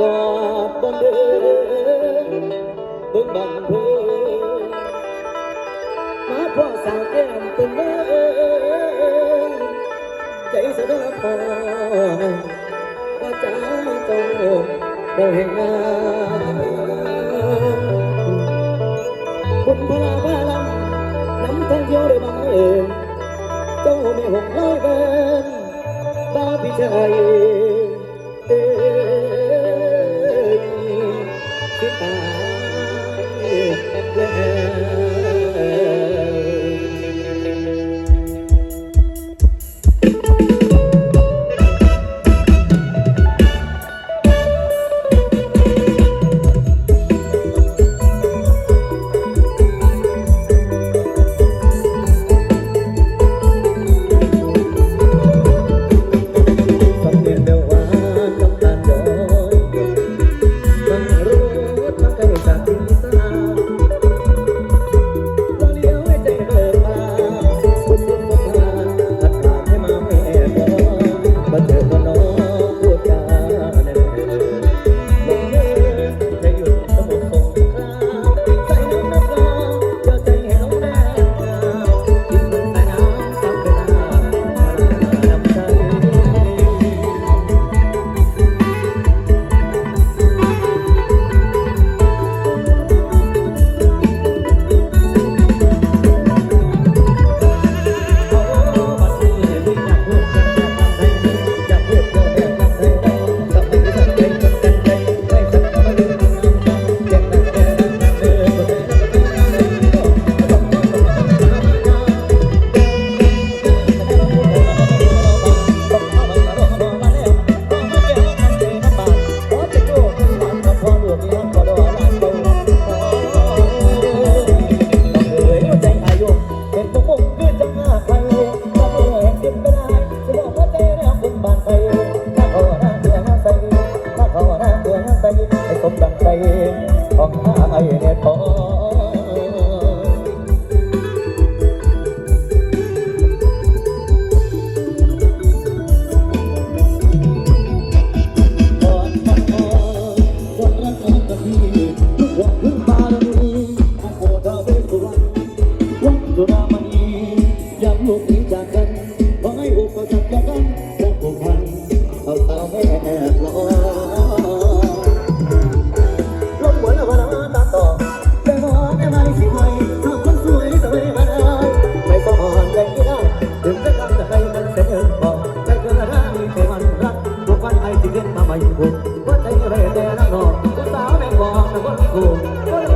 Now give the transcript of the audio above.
ก็บันเดเบิ่งบันเพมาพ่อสาวแก้มเป็นเมื่อใจสะดพอว่าจ้าโตเราเห็นงามคุณพระบาลังน้ำทั้งเที่ยวได้บังเอิญเจ้าไม่หกร้อยเบินบ้าพี่ชาย ย้ำลูกหนีจากกันขอให้อุปสรรคกันและผูกพันเอาสาวแม่ลอลงหัวแล้วพนาตาต่อแต่มองแค่ไม่สิไม่ทำคนสวยสวยมาได้ไม่ต้องอ่อนใจไม่ได้ถึงจะทำให้มันเสียเงินบอกใจเกินร้ายแค่มันรักทุกวันไอ้ที่เกิดมาใหม่บุกว่าใจอะไรแต่ละนอกผู้สาวแม่งบอกนะว่ากูก็เลยก็สิมอง